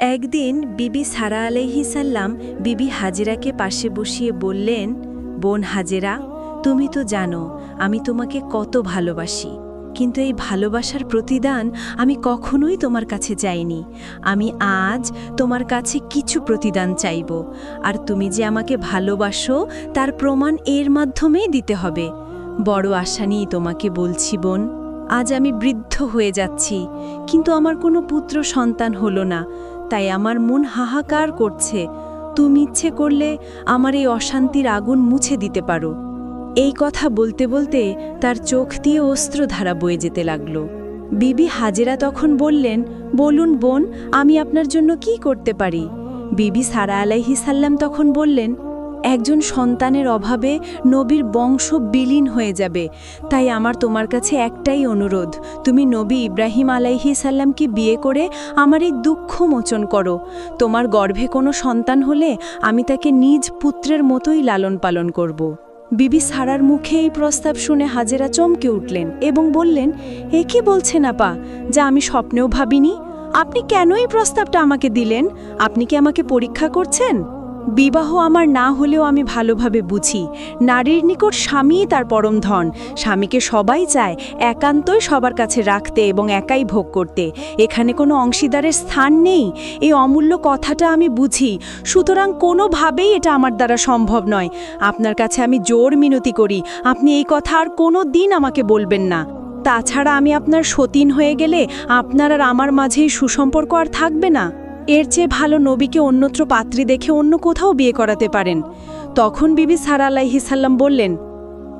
একদিন বিবি সারা আলাইহিসাল্লাম বিবি হাজেরাকে পাশে বসিয়ে বললেন, বোন হাজেরা, তুমি তো জানো, আমি তোমাকে কত ভালোবাসি। কিন্তু এই ভালোবাসার প্রতিদান আমি কখনোই তোমার কাছে চাইনি আমি আজ তোমার কাছে কিছু প্রতিদান চাইব। আর তুমি যে আমাকে ভালোবাসো, তার প্রমাণ এর মাধ্যমেই দিতে হবে। বড় আশা নিয়ে তোমাকে বলছি বোন, আজ আমি বৃদ্ধ হয়ে যাচ্ছি, কিন্তু আমার কোনো পুত্র সন্তান হলো না। তাই আমার মন হাহাকার করছে। তুমি ইচ্ছে করলে আমার এই অশান্তির আগুন মুছে দিতে পারো। এই কথা বলতে বলতে তার চোখ দিয়ে অস্ত্রধারা বয়ে যেতে লাগল। বিবি হাজেরা তখন বললেন, বলুন বোন, আমি আপনার জন্য কি করতে পারি? বিবি সারা আলাইহি আলাইহিসাল্লাম তখন বললেন একজন সন্তানের অভাবে নবীর বংশ বিলীন হয়ে যাবে। তাই আমার তোমার কাছে একটাই অনুরোধ, তুমি নবী ইব্রাহিম আলাইহি সাল্লামকে বিয়ে করে আমার এই দুঃখ মোচন করো। তোমার গর্ভে কোনো সন্তান হলে আমি তাকে নিজ পুত্রের মতোই লালন পালন করব। বিবি সারার মুখে এই প্রস্তাব শুনে হাজেরা চমকে উঠলেন এবং বললেন, এ কি বলছেন আপা যা আমি স্বপ্নেও ভাবিনি? আপনি কেন এই প্রস্তাবটা আমাকে দিলেন? আপনি কি আমাকে পরীক্ষা করছেন? বিবাহ আমার না হলেও আমি ভালোভাবে বুঝি। নারীর নিকট স্বামীই তার পরম ধন। স্বামীকে সবাই চায় একান্তই সবার কাছে রাখতে এবং একাই ভোগ করতে। এখানে কোনো অংশীদারের স্থান নেই। এই অমূল্য কথাটা আমি বুঝি। সুতরাং কোনোভাবেই এটা আমার দ্বারা সম্ভব নয়। আপনার কাছে আমি জোর মিনতি করি। আপনি এই কথা আর কোনো দিন আমাকে বলবেন না। তাছাড়া আমি আপনার সতীন হয়ে গেলে আপনার আর আমার মাঝেই সুসম্পর্ক আর থাকবে না। এর চেয়ে ভালো নবীকে অন্যত্র পাত্রী দেখে অন্য কোথাও বিয়ে করাতে পারেন। তখন বিবি সারা আলাইহিসাল্লাম বললেন,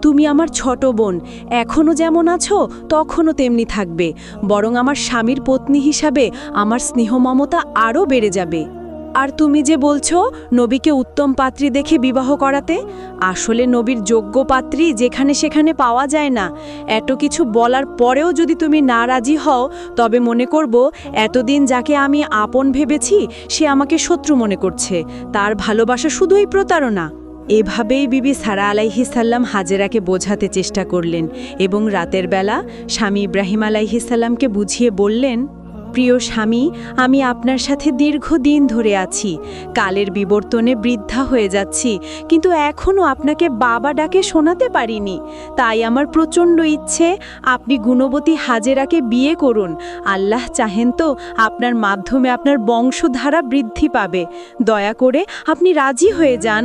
তুমি আমার ছোট বোন এখনও যেমন আছো, তখনও তেমনি থাকবে। বরং আমার স্বামীর পত্নী হিসাবে আমার স্নেহ মমতা আরও বেড়ে যাবে। আর তুমি যে বলছো, নবীকে উত্তম পাত্রী দেখে বিবাহ করাতে, আসলে নবীর যোগ্য পাত্রী যেখানে সেখানে পাওয়া যায় না। এত কিছু বলার পরেও যদি তুমি না রাজি হও, তবে মনে করব, এতদিন যাকে আমি আপন ভেবেছি, সে আমাকে শত্রু মনে করছে। তার ভালোবাসা শুধুই প্রতারণা। এভাবেই বিবি সারা আলাইহিসাল্লাম হাজেরাকে বোঝাতে চেষ্টা করলেন এবং রাতের বেলা স্বামী ইব্রাহিম আলাইহিসাল্লামকে বুঝিয়ে বললেন প্রিয় স্বামী, আমি আপনার সাথে দীর্ঘদিন ধরে আছি। কালের বিবর্তনে বৃদ্ধা হয়ে যাচ্ছি, কিন্তু এখনও আপনাকে বাবা ডাকে শোনাতে পারিনি। তাই আমার প্রচণ্ড ইচ্ছে, আপনি গুণবতী হাজেরাকে বিয়ে করুন। আল্লাহ চাহেন তো আপনার মাধ্যমে আপনার বংশধারা বৃদ্ধি পাবে। দয়া করে আপনি রাজি হয়ে যান।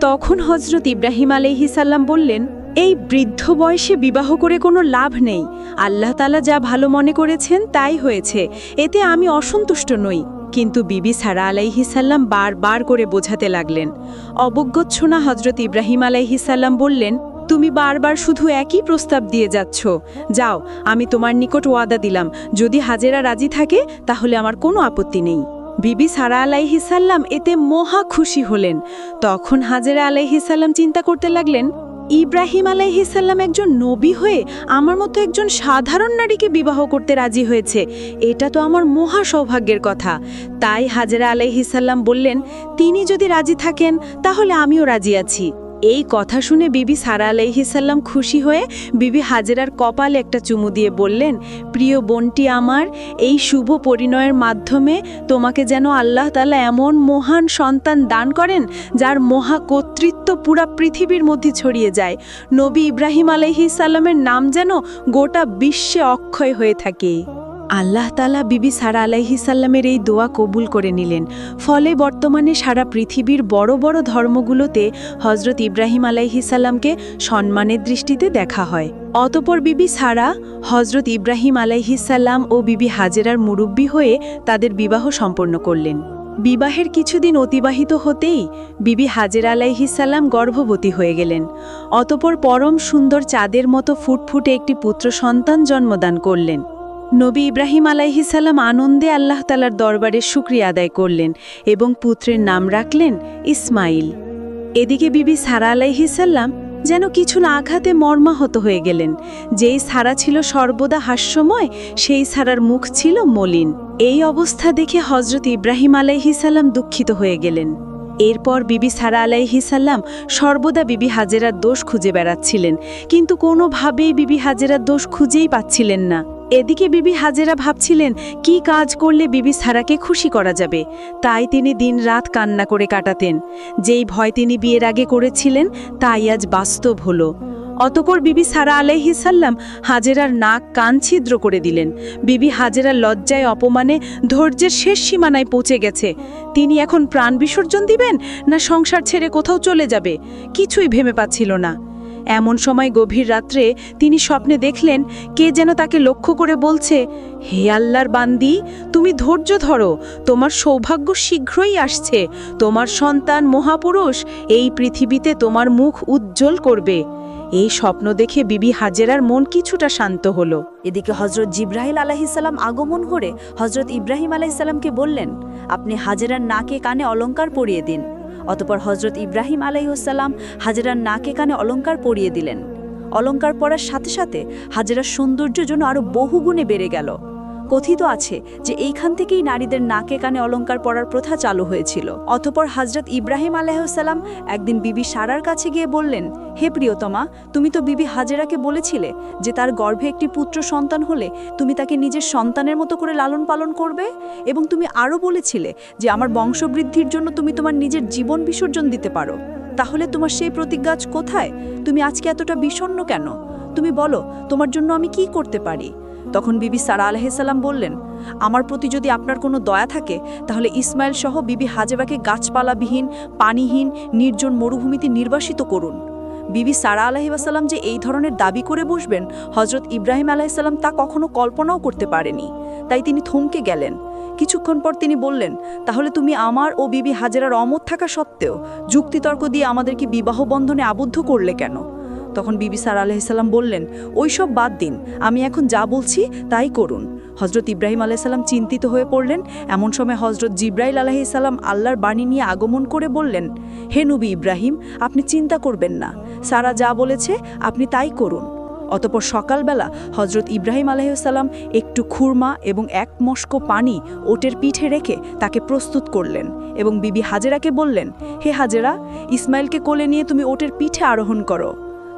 তখন হজরত ইব্রাহিম আলহিসাল্লাম বললেন এই বৃদ্ধ বয়সে বিবাহ করে কোনো লাভ নেই। আল্লাহ তালা যা ভালো মনে করেছেন তাই হয়েছে। এতে আমি অসন্তুষ্ট নই। কিন্তু বিবি সারা আলাইহিসাল্লাম বারবার করে বোঝাতে লাগলেন। অবজ্ঞচ্ছনা হজরত ইব্রাহিম আলাইহিসাল্লাম বললেন, তুমি বারবার শুধু একই প্রস্তাব দিয়ে যাচ্ছ। যাও, আমি তোমার নিকট ওয়াদা দিলাম। যদি হাজেরা রাজি থাকে, তাহলে আমার কোনো আপত্তি নেই। বিবি সারা আলাইহিসাল্লাম এতে মহা খুশি হলেন। তখন হাজেরা আলাইহিসাল্লাম চিন্তা করতে লাগলেন ইব্রাহিম আলাইহিসাল্লাম একজন নবী হয়ে আমার মতো একজন সাধারণ নারীকে বিবাহ করতে রাজি হয়েছে। এটা তো আমার মহা সৌভাগ্যের কথা। তাই হাজেরা আলাইহিসাল্লাম বললেন, তিনি যদি রাজি থাকেন, তাহলে আমিও রাজি আছি। এই কথা শুনে বিবি সারা আলাইহিসাল্লাম খুশি হয়ে বিবি হাজেরার কপালে একটা চুমু দিয়ে বললেন, প্রিয় বোনটি আমার, এই শুভ পরিণয়ের মাধ্যমে তোমাকে যেন আল্লাহ তালা এমন মহান সন্তান দান করেন, যার মহা কর্তৃত্ব পুরা পৃথিবীর মধ্যে ছড়িয়ে যায়। নবী ইব্রাহিম আলাইহিসাল্লামের নাম যেন গোটা বিশ্বে অক্ষয় হয়ে থাকে। আল্লাহ তালা বিবি সারা আলাইহিসাল্লামের এই দোয়া কবুল করে নিলেন। ফলে বর্তমানে সারা পৃথিবীর বড় বড় ধর্মগুলোতে হজরত ইব্রাহিম আলাইহিসাল্লামকে সম্মানের দৃষ্টিতে দেখা হয়। অতপর বিবি সারা হজরত ইব্রাহিম আলাইহিসাল্লাম ও বিবি হাজেরার মুরব্বী হয়ে তাদের বিবাহ সম্পন্ন করলেন। বিবাহের কিছুদিন অতিবাহিত হতেই বিবি হাজের আলাইহিসাল্লাম গর্ভবতী হয়ে গেলেন। অতপর পরম সুন্দর চাঁদের মতো ফুটফুটে একটি পুত্র সন্তান জন্মদান করলেন। নবী ইব্রাহিম আলাইহিসাল্লাম আনন্দে আল্লাহ তালার দরবারে শুক্রিয়া আদায় করলেন এবং পুত্রের নাম রাখলেন ইসমাইল। এদিকে বিবি সারা আলাইহিসাল্লাম যেন কিছু না আঘাতে মর্মাহত হয়ে গেলেন। যেই সারা ছিল সর্বদা হাস্যময়, সেই সারার মুখ ছিল মলিন। এই অবস্থা দেখে হজরত ইব্রাহিম আলাইহিসাল্লাম দুঃখিত হয়ে গেলেন। এরপর বিবি সারা আলাইহিসাল্লাম সর্বদা বিবি হাজেরার দোষ খুঁজে বেড়াচ্ছিলেন। কিন্তু কোনোভাবেই বিবি হাজেরার দোষ খুঁজেই পাচ্ছিলেন না। এদিকে বিবি হাজেরা ভাবছিলেন, কি কাজ করলে বিবি সারাকে খুশি করা যাবে? তাই তিনি দিনরাত কান্না করে কাটাতেন। যেই ভয় তিনি বিয়ের আগে করেছিলেন, তাই আজ বাস্তব হলো। অতকর বিবি সারা আলাইহিসাল্লাম হাজেরার নাক, কান ছিদ্র করে দিলেন। বিবি হাজেরার লজ্জায় অপমানে ধৈর্যের শেষ সীমানায় পৌঁছে গেছে। তিনি এখন প্রাণ বিসর্জন দিবেন, না সংসার ছেড়ে কোথাও চলে যাবে? কিছুই ভেবে পাচ্ছিল না। এমন সময় গভীর রাত্রে তিনি স্বপ্নে দেখলেন কে যেন তাকে লক্ষ্য করে বলছে, হে আল্লাহর বান্দি, তুমি ধৈর্য ধরো, তোমার সৌভাগ্য শীঘ্রই আসছে, তোমার সন্তান মহাপুরুষ এই পৃথিবীতে তোমার মুখ উজ্জ্বল করবে এই স্বপ্ন দেখে বিবি হাজেরার মন কিছুটা শান্ত হলো। এদিকে হজরত জিব্রাহিল আলাহিসাল্লাম আগমন করে হজরত ইব্রাহিম আলাইসাল্লামকে বললেন, আপনি হাজেরার নাকে কানে অলঙ্কার পরিয়ে দিন। অতপর হজরত ইব্রাহিম আলাইসাল্লাম হাজেরার নাকে কানে অলঙ্কার পরিয়ে দিলেন। অলঙ্কার পরার সাথে সাথে হাজেরার সৌন্দর্য যেন আরও বহুগুণে বেড়ে গেল। কথিত আছে যে এইখান থেকেই নারীদের নাকে কানে অলংকার পরার প্রথা চালু হয়েছিল। অতপর হজরত ইব্রাহিম আলাইসাল্লাম একদিন বিবি সারার কাছে গিয়ে বললেন, হে প্রিয়তমা, তুমি তো বিবি হাজেরাকে বলেছিলে যে তার গর্ভে একটি পুত্র সন্তান হলে তুমি তাকে নিজের সন্তানের মতো করে লালন পালন করবে? এবং তুমি আরও বলেছিলে যে আমার বংশবৃদ্ধির জন্য তুমি তোমার নিজের জীবন বিসর্জন দিতে পারো। তাহলে তোমার সেই প্রতিজ্ঞা আজ কোথায়? তুমি আজকে এতটা বিষণ্ণ কেন? তুমি বলো, তোমার জন্য আমি কি করতে পারি? তখন বিবি সারা আলহিসাল্লাম বললেন, আমার প্রতি যদি আপনার কোনো দয়া থাকে, তাহলে ইসমাইল সহ বিবি হাজেবাকে গাছপালাবিহীন, পানিহীন, নির্জন মরুভূমিতে নির্বাসিত করুন। বিবি সারা আলাহিবাসাল্লাম যে এই ধরনের দাবি করে বসবেন হজরত ইব্রাহিম আলাহিসাল্লাম তা কখনো কল্পনাও করতে পারেনি। তাই তিনি থমকে গেলেন। কিছুক্ষণ পর তিনি বললেন, তাহলে তুমি আমার ও বিবি হাজেরার অমত থাকা সত্ত্বেও যুক্তিতর্ক দিয়ে আমাদেরকে বিবাহ বন্ধনে আবদ্ধ করলে কেন? তখন বিবি সার আলাইসাল্লাম বললেন ওইসব বাদ দিন, আমি এখন যা বলছি তাই করুন। হজরত ইব্রাহিম আলাইসাল্লাম চিন্তিত হয়ে পড়লেন। এমন সময় হজরত জিব্রাইল আলাইসাল্লাম আল্লাহর বাণী নিয়ে আগমন করে বললেন, হে নবী ইব্রাহিম, আপনি চিন্তা করবেন না, সারা যা বলেছে আপনি তাই করুন। অতপর সকালবেলা হজরত ইব্রাহিম আলাইসাল্লাম একটু খুরমা এবং এক মস্ক পানি ওটের পিঠে রেখে তাকে প্রস্তুত করলেন এবং বিবি হাজেরাকে বললেন, হে হাজেরা, ইসমাইলকে কোলে নিয়ে তুমি ওটের পিঠে আরোহণ করো।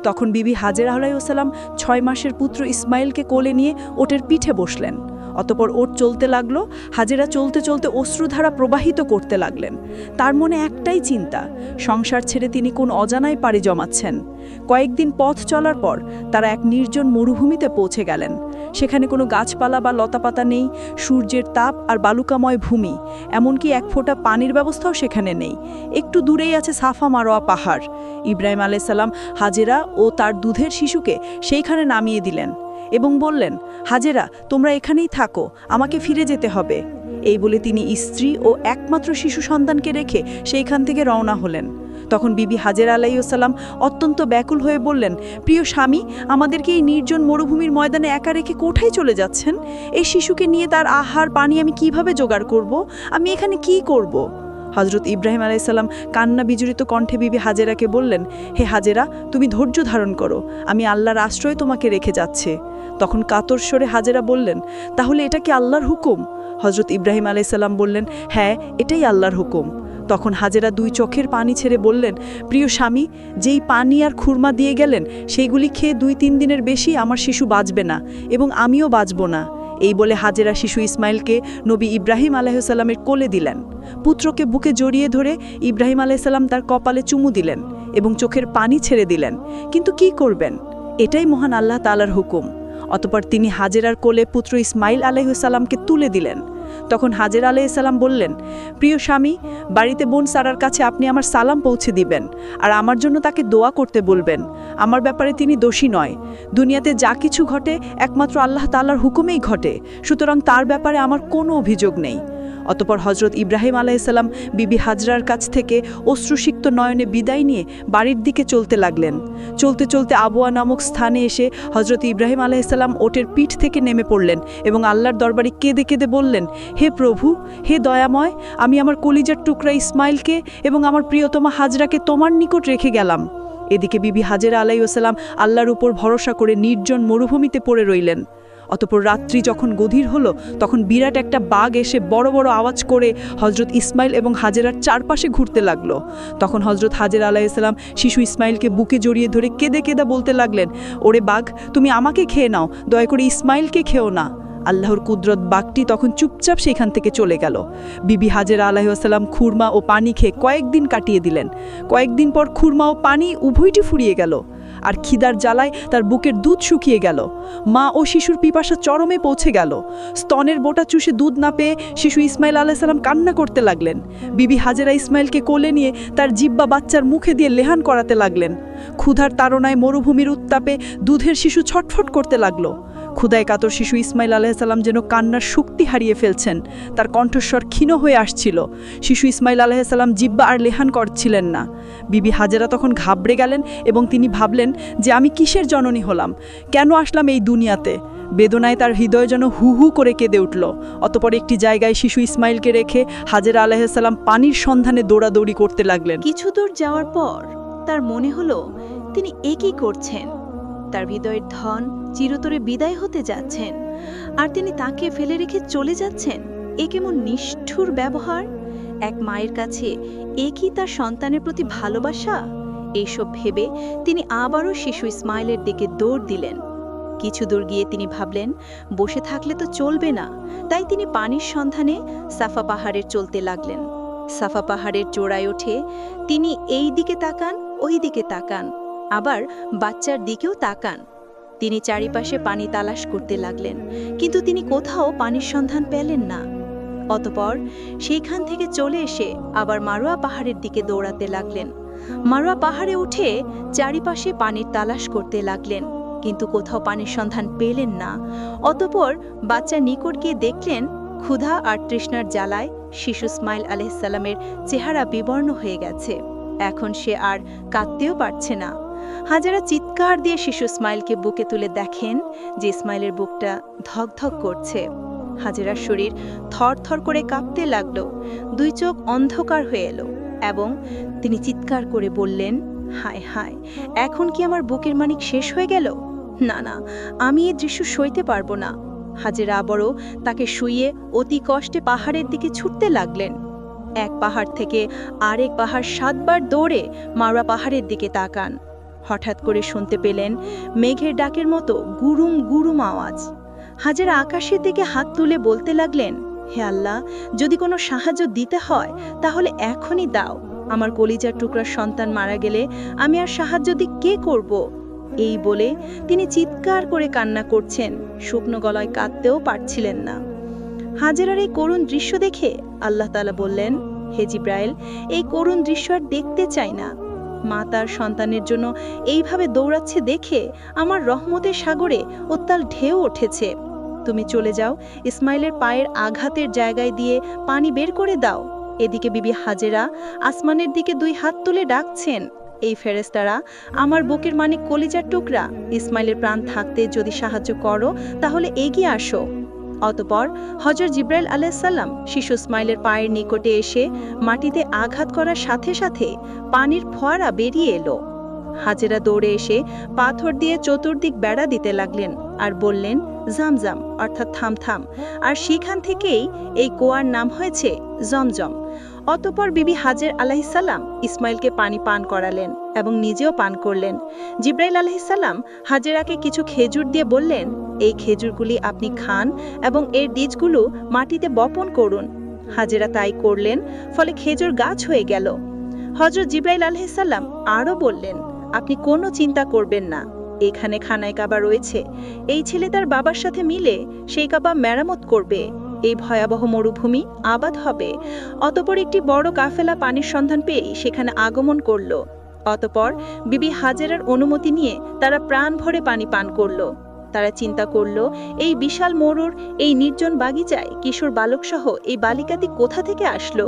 তখন বিবি হাজের আলাইসাল্লাম ছয় মাসের পুত্র ইসমাইলকে কোলে নিয়ে ওটের পিঠে বসলেন। অতপর ওট চলতে লাগল, হাজেরা চলতে চলতে অশ্রুধারা প্রবাহিত করতে লাগলেন। তার মনে একটাই চিন্তা, সংসার ছেড়ে তিনি কোন অজানায় পাড়ি জমাচ্ছেন। কয়েকদিন পথ চলার পর তারা এক নির্জন মরুভূমিতে পৌঁছে গেলেন। সেখানে কোনো গাছপালা বা লতাপাতা নেই, সূর্যের তাপ আর বালুকাময় ভূমি, এমনকি এক ফোঁটা পানির ব্যবস্থাও সেখানে নেই। একটু দূরেই আছে সাফা মারোয়া পাহাড়। ইব্রাহিম আলাইসাল্লাম হাজেরা ও তার দুধের শিশুকে সেইখানে নামিয়ে দিলেন এবং বললেন, হাজেরা, তোমরা এখানেই থাকো, আমাকে ফিরে যেতে হবে। এই বলে তিনি স্ত্রী ও একমাত্র শিশু সন্তানকে রেখে সেইখান থেকে রওনা হলেন। তখন বিবি হাজের আলাইসাল্লাম অত্যন্ত ব্যাকুল হয়ে বললেন, প্রিয় স্বামী, আমাদেরকে এই নির্জন মরুভূমির ময়দানে একা রেখে কোথায় চলে যাচ্ছেন? এই শিশুকে নিয়ে তার আহার, পানি আমি কীভাবে জোগাড় করব? আমি এখানে কি করব? হজরত ইব্রাহিম আলাইসাল্লাম কান্না বিজড়িত কণ্ঠে বিবি হাজেরাকে বললেন, হে হাজেরা, তুমি ধৈর্য ধারণ করো, আমি আল্লাহর আশ্রয় তোমাকে রেখে যাচ্ছে। তখন কাতর স্বরে হাজেরা বললেন, তাহলে এটা কি আল্লাহর হুকুম? হজরত ইব্রাহিম আলাইসাল্লাম বললেন হ্যাঁ এটাই আল্লাহর হুকুম। তখন হাজেরা দুই চোখের পানি ছেড়ে বললেন, প্রিয় স্বামী, যেই পানি আর খুরমা দিয়ে গেলেন, সেইগুলি খেয়ে দুই তিন দিনের বেশি আমার শিশু বাঁচবে না এবং আমিও বাঁচব না। এই বলে হাজেরা শিশু ইসমাইলকে নবী ইব্রাহিম আলাইসাল্লামের কোলে দিলেন। পুত্রকে বুকে জড়িয়ে ধরে ইব্রাহিম আলাইসাল্লাম তার কপালে চুমু দিলেন এবং চোখের পানি ছেড়ে দিলেন। কিন্তু কি করবেন? এটাই মহান আল্লাহ তালার হুকুম। অতপর তিনি হাজেরার কোলে পুত্র ইসমাইল আলাইসাল্লামকে তুলে দিলেন। তখন হাজের আলাইসাল্লাম বললেন, প্রিয় স্বামী, বাড়িতে বোন সারার কাছে আপনি আমার সালাম পৌঁছে দিবেন আর আমার জন্য তাকে দোয়া করতে বলবেন। আমার ব্যাপারে তিনি দোষী নয়। দুনিয়াতে যা কিছু ঘটে একমাত্র আল্লাহ তাল্লার হুকুমেই ঘটে। সুতরাং তার ব্যাপারে আমার কোনো অভিযোগ নেই। অতপর হজরত ইব্রাহিম আলাইসাল্লাম বিবি হাজরার কাছ থেকে অশ্রুসিক্ত নয়নে বিদায় নিয়ে বাড়ির দিকে চলতে লাগলেন। চলতে চলতে আবুয়া নামক স্থানে এসে হজরত ইব্রাহিম আলাইসাল্লাম ওটের পিঠ থেকে নেমে পড়লেন এবং আল্লাহর দরবারে কেঁদে কেঁদে বললেন, হে প্রভু, হে দয়াময়, আমি আমার কলিজার টুকরা ইসমাইলকে এবং আমার প্রিয়তমা হাজরাকে তোমার নিকট রেখে গেলাম। এদিকে বিবি হাজেরা আলাইসাল্লাম আল্লাহর উপর ভরসা করে নির্জন মরুভূমিতে পড়ে রইলেন। অতপর রাত্রি যখন গভীর হলো, তখন বিরাট একটা বাঘ এসে বড় বড় আওয়াজ করে হজরত ইসমাইল এবং হাজেরার চারপাশে ঘুরতে লাগল। তখন হজরত হাজের আলাইসালাম শিশু ইসমাইলকে বুকে জড়িয়ে ধরে কেঁদে কেঁদে বলতে লাগলেন, ওরে বাঘ, তুমি আমাকে খেয়ে নাও, দয়া করে ইসমাইলকে খেও না। আল্লাহর কুদরত বাঘটি তখন চুপচাপ সেখান থেকে চলে গেল। বিবি হাজেরা আলাইসাল্লাম খুরমা ও পানি খেয়ে কয়েকদিন কাটিয়ে দিলেন। কয়েকদিন পর খুরমা ও পানি উভয়টি ফুরিয়ে গেল। আর খিদার জ্বালায় তার বুকের দুধ শুকিয়ে গেল। মা ও শিশুর পিপাসা চরমে পৌঁছে গেল। স্তনের বোটা চুষে দুধ না পেয়ে শিশু ইসমাইল আলাহ সালাম কান্না করতে লাগলেন। বিবি হাজেরা ইসমাইলকে কোলে নিয়ে তার জিব্বা বাচ্চার মুখে দিয়ে লেহান করাতে লাগলেন। ক্ষুধার তাড়নায় মরুভূমির উত্তাপে দুধের শিশু ছটফট করতে লাগল। ক্ষুদায় কাতর শিশু ইসমাইল আলাইসাল্লাম যেন কান্নার শক্তি হারিয়ে ফেলছেন। তার কণ্ঠস্বর ক্ষীণ হয়ে আসছিল। শিশু ইসমাইল আলাইসাল্লাম জিব্বা আর লেহান করছিলেন না। বিবি হাজেরা তখন ঘাবড়ে গেলেন এবং তিনি ভাবলেন যে আমি কিসের জননী হলাম? কেন আসলাম এই দুনিয়াতে? বেদনায় তার হৃদয় যেন হু হু করে কেঁদে উঠল। অতপর একটি জায়গায় শিশু ইসমাইলকে রেখে হাজেরা আলাইসাল্লাম পানির সন্ধানে দৌড়াদৌড়ি করতে লাগলেন। কিছু দূর যাওয়ার পর তার মনে হলো তিনি একই করছেন? তার হৃদয়ের ধন চিরতরে বিদায় হতে যাচ্ছেন। আর তিনি তাকে ফেলে রেখে চলে যাচ্ছেন? এ কেমন নিষ্ঠুর ব্যবহার? এক মায়ের কাছে এ কি তার সন্তানের প্রতি ভালোবাসা? এইসব ভেবে তিনি আবারও শিশু ইসমাইলের দিকে দৌড় দিলেন। কিছু দূর গিয়ে তিনি ভাবলেন, বসে থাকলে তো চলবে না। তাই তিনি পানির সন্ধানে সাফা পাহাড়ের চলতে লাগলেন। সাফা পাহাড়ের চূড়ায় ওঠে তিনি এই দিকে তাকান, ওই দিকে তাকান। আবার বাচ্চার দিকেও তাকান। তিনি চারিপাশে পানি তালাশ করতে লাগলেন, কিন্তু তিনি কোথাও পানির সন্ধান পেলেন না। অতপর সেইখান থেকে চলে এসে আবার মারোয়া পাহাড়ের দিকে দৌড়াতে লাগলেন। মারোয়া পাহাড়ে উঠে চারিপাশে পানির তালাশ করতে লাগলেন, কিন্তু কোথাও পানির সন্ধান পেলেন না। অতপর বাচ্চা নিকট গিয়ে দেখলেন, ক্ষুধা আর তৃষ্ণার জ্বালায় শিশু ইসমাইল আলহিসাল্লামের চেহারা বিবর্ণ হয়ে গেছে। এখন সে আর কাঁদতেও পারছে না। হাজারা চিৎকার দিয়ে শিশু স্মাইলকে বুকে তুলে দেখেন যে স্মাইলের বুকটা ধকধক করছে। হাজেরার শরীর থরথর করে কাঁপতে লাগল। দুই চোখ অন্ধকার হয়ে এলো এবং তিনি চিৎকার করে বললেন, হায় হায়, এখন কি আমার বুকের মানিক শেষ হয়ে গেল? না না, আমি এই দৃশ্য সইতে পারব না। হাজেরা আবারও তাকে শুইয়ে অতি কষ্টে পাহাড়ের দিকে ছুটতে লাগলেন। এক পাহাড় থেকে আরেক পাহাড় সাতবার দৌড়ে মারোয়া পাহাড়ের দিকে তাকান। হঠাৎ করে শুনতে পেলেন মেঘের ডাকের মতো গুরুম গুরুম আওয়াজ। হাজেরা আকাশের দিকে হাত তুলে বলতে লাগলেন, হে আল্লাহ, যদি কোনো সাহায্য দিতে হয়, তাহলে এখনই দাও। আমার কলিজার টুকরার সন্তান মারা গেলে আমি আর সাহায্য দি কে করব? এই বলে তিনি চিৎকার করে কান্না করছেন, শুকনো গলায় কাঁদতেও পারছিলেন না। হাজেরার এই করুণ দৃশ্য দেখে আল্লাহ তালা বললেন, হে জিব্রাইল, এই করুণ দৃশ্য আর দেখতে চাই না। মা তার সন্তানের জন্য এইভাবে দৌড়াচ্ছে দেখে আমার রহমতের সাগরে উত্তাল ঢেউ উঠেছে। তুমি চলে যাও, ইসমাইলের পায়ের আঘাতের জায়গায় দিয়ে পানি বের করে দাও। এদিকে বিবি হাজেরা আসমানের দিকে দুই হাত তুলে ডাকছেন, এই ফেরেস্তারা আমার বুকের মানে কলিজার টুকরা। ইসমাইলের প্রাণ থাকতে যদি সাহায্য করো, তাহলে এগিয়ে আসো। অতপর হজর জিব্রাইল আলাইসাল্লাম শিশু ইসমাইলের পায়ের নিকটে এসে মাটিতে আঘাত করার সাথে সাথে পানির ফোয়ারা বেরিয়ে এলো। হাজেরা দৌড়ে এসে পাথর দিয়ে চতুর্দিক বেড়া দিতে লাগলেন আর বললেন, জামজাম, অর্থাৎ থাম থাম আর সেখান থেকেই এই কোয়ার নাম হয়েছে জমজম। অতপর বিবি হাজের আলাহিসাল্লাম ইসমাইলকে পানি পান করালেন এবং নিজেও পান করলেন। জিব্রাইল আলাহিসাল্লাম হাজেরাকে কিছু খেজুর দিয়ে বললেন, এই খেজুরগুলি আপনি খান এবং এর বীজগুলো মাটিতে বপন করুন। হাজেরা তাই করলেন, ফলে খেজুর গাছ হয়ে গেল। হজরত জিব্রাইল আলহিসাল্লাম আরও বললেন, আপনি কোনো চিন্তা করবেন না, এখানে খানায় কাবা রয়েছে। এই ছেলে তার বাবার সাথে মিলে সেই কাবা মেরামত করবে। এই ভয়াবহ মরুভূমি আবাদ হবে। অতপর একটি বড় কাফেলা পানির সন্ধান পেয়ে সেখানে আগমন করল। অতপর বিবি হাজেরার অনুমতি নিয়ে তারা প্রাণ ভরে পানি পান করল। তারা চিন্তা করল, এই বিশাল মরুর এই নির্জন বাগিচায় কিশোর বালকসহ এই বালিকাটি কোথা থেকে আসলো?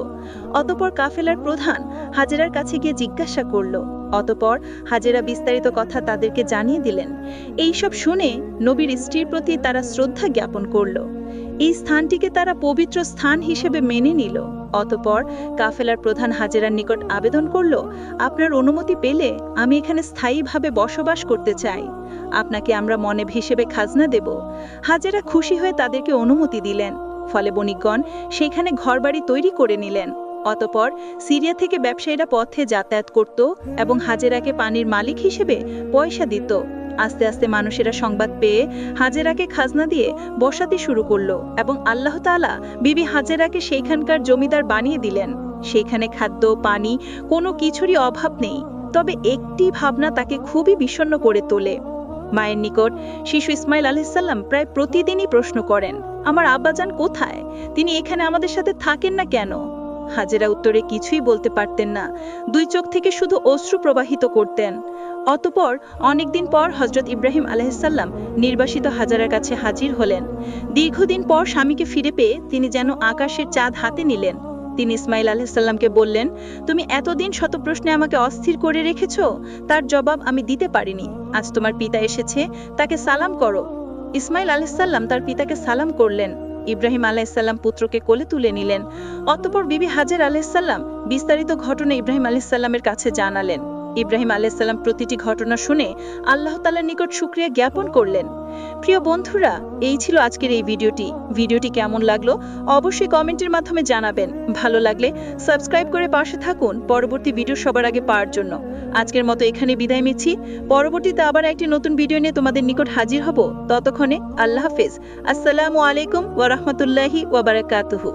অতপর কাফেলার প্রধান হাজেরার কাছে গিয়ে জিজ্ঞাসা করল। অতপর হাজেরা বিস্তারিত কথা তাদেরকে জানিয়ে দিলেন। এই সব শুনে নবীর স্ত্রীর প্রতি তারা শ্রদ্ধা জ্ঞাপন করল। এই স্থানটিকে তারা পবিত্র স্থান হিসেবে মেনে নিল। অতপর কাফেলার প্রধান হাজেরার নিকট আবেদন করল, আপনার অনুমতি পেলে আমি এখানে স্থায়ীভাবে বসবাস করতে চাই। আপনাকে আমরা মনে হিসেবে খাজনা দেব। হাজেরা খুশি হয়ে তাদেরকে অনুমতি দিলেন। ফলে বণিকগণ সেখানে ঘরবাড়ি তৈরি করে নিলেন। অতপর সিরিয়া থেকে ব্যবসায়ীরা পথে যাতায়াত করত এবং হাজেরাকে পানির মালিক হিসেবে পয়সা দিত। আস্তে আস্তে মানুষেরা সংবাদ পেয়ে হাজেরাকে খাজনা দিয়ে বসাতে শুরু করল এবং আল্লাহ তাআলা বিবি হাজেরাকে সেইখানকার জমিদার বানিয়ে দিলেন। সেইখানে খাদ্য, পানি, কোনো কিছুরই অভাব নেই, তবে একটি ভাবনা তাকে খুবই বিষণ্ণ করে তোলে। মায়ের নিকট শিশু ইসমাইল আলাইসাল্লাম প্রায় প্রতিদিনই প্রশ্ন করেন, আমার আব্বাজান কোথায়? তিনি এখানে আমাদের সাথে থাকেন না কেন? হাজেরা উত্তরে কিছুই বলতে পারতেন না। দুই চোখ থেকে শুধু অশ্রু প্রবাহিত করতেন। অতপর অনেকদিন পর হজরত ইব্রাহিম আলাইসাল্লাম নির্বাসিত হাজারের কাছে হাজির হলেন। দীর্ঘদিন পর স্বামীকে ফিরে পেয়ে তিনি যেন আকাশের চাঁদ হাতে নিলেন। তিনি ইসমাইল আলাইসাল্লামকে বললেন, তুমি এতদিন শত প্রশ্নে আমাকে অস্থির করে রেখেছ, তার জবাব আমি দিতে পারিনি। আজ তোমার পিতা এসেছে, তাকে সালাম করো। ইসমাইল আলাইসাল্লাম তার পিতাকে সালাম করলেন। ইব্রাহিম আলাইসাল্লাম পুত্রকে কোলে তুলে নিলেন। অতপর বিবি হাজের আলাইসাল্লাম বিস্তারিত ঘটনা ইব্রাহিম আলাইসাল্লামের কাছে জানালেন। ইব্রাহিম আলাইসাল্লাম প্রতিটি ঘটনা শুনে আল্লাহ তালার নিকট সুক্রিয়া জ্ঞাপন করলেন। প্রিয় বন্ধুরা, এই ছিল আজকের এই ভিডিওটি। ভিডিওটি কেমন লাগল অবশ্যই কমেন্টের মাধ্যমে জানাবেন। ভালো লাগলে সাবস্ক্রাইব করে পাশে থাকুন পরবর্তী ভিডিও সবার আগে পাওয়ার জন্য। আজকের মতো এখানে বিদায় নিচ্ছি। পরবর্তীতে আবার একটি নতুন ভিডিও নিয়ে তোমাদের নিকট হাজির হব। ততক্ষণে আল্লাহ হাফেজ। আসসালামু আলাইকুম ওয়া রাহমাতুল্লাহি ওয়া বারাকাতুহু।